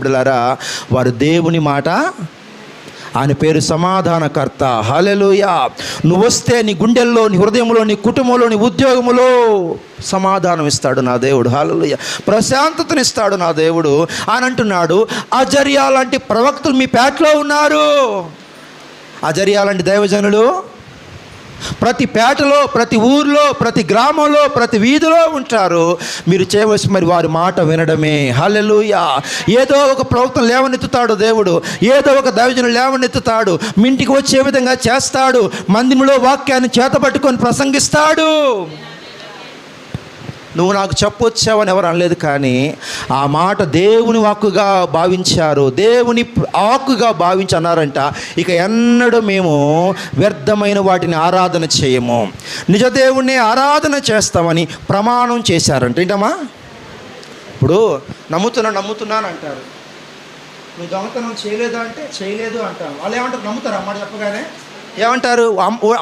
బిడ్డలారా వారు దేవుని మాట ఆయన పేరు సమాధానకర్త. హల్లెలూయా. నువ్వు వస్తే నీ గుండెల్లో నీ హృదయంలో నీ కుటుంబంలో నీ ఉద్యోగములో సమాధానం ఇస్తాడు నా దేవుడు. హలలుయ ప్రశాంతతనిస్తాడు నా దేవుడు. అని అంటున్నాడు అజర్యా లాంటి ప్రవక్తలు మీ పేటలో ఉన్నారు. అజర్యా లాంటి దైవజనులు ప్రతి పేటలో ప్రతి ఊర్లో ప్రతి గ్రామంలో ప్రతి వీధిలో ఉంటారు. మీరు చేయవలసి మరి వారి మాట వినడమే. హలెలుయా ఏదో ఒక ప్రవక్త లేవనెత్తుతాడు దేవుడు. ఏదో ఒక దైవజను లేవనెత్తుతాడు. మీ ఇంటికి వచ్చే విధంగా చేస్తాడు? మందిరంలో వాక్యాన్ని చేతపట్టుకొని ప్రసంగిస్తాడు. నువ్వు నాకు చెప్పొచ్చావని ఎవరు అనలేదు కానీ ఆ మాట దేవుని వాక్కుగా భావించారు. దేవుని ఆకుగా భావించి అన్నారంట ఇక ఎన్నడూ మేము వ్యర్థమైన వాటిని ఆరాధన చేయము. నిజ దేవుణ్ణి ఆరాధన చేస్తామని ప్రమాణం చేశారంట. ఏంటమ్మా? ఇప్పుడు నమ్ముతున్నా నమ్ముతున్నాను అంటారు. నువ్వు దొంగతనం చేయలేదా అంటే చేయలేదు అంటారు. వాళ్ళు ఏమంటారు? నమ్ముతారు? అమ్మ చెప్పగానే? ఏమంటారు?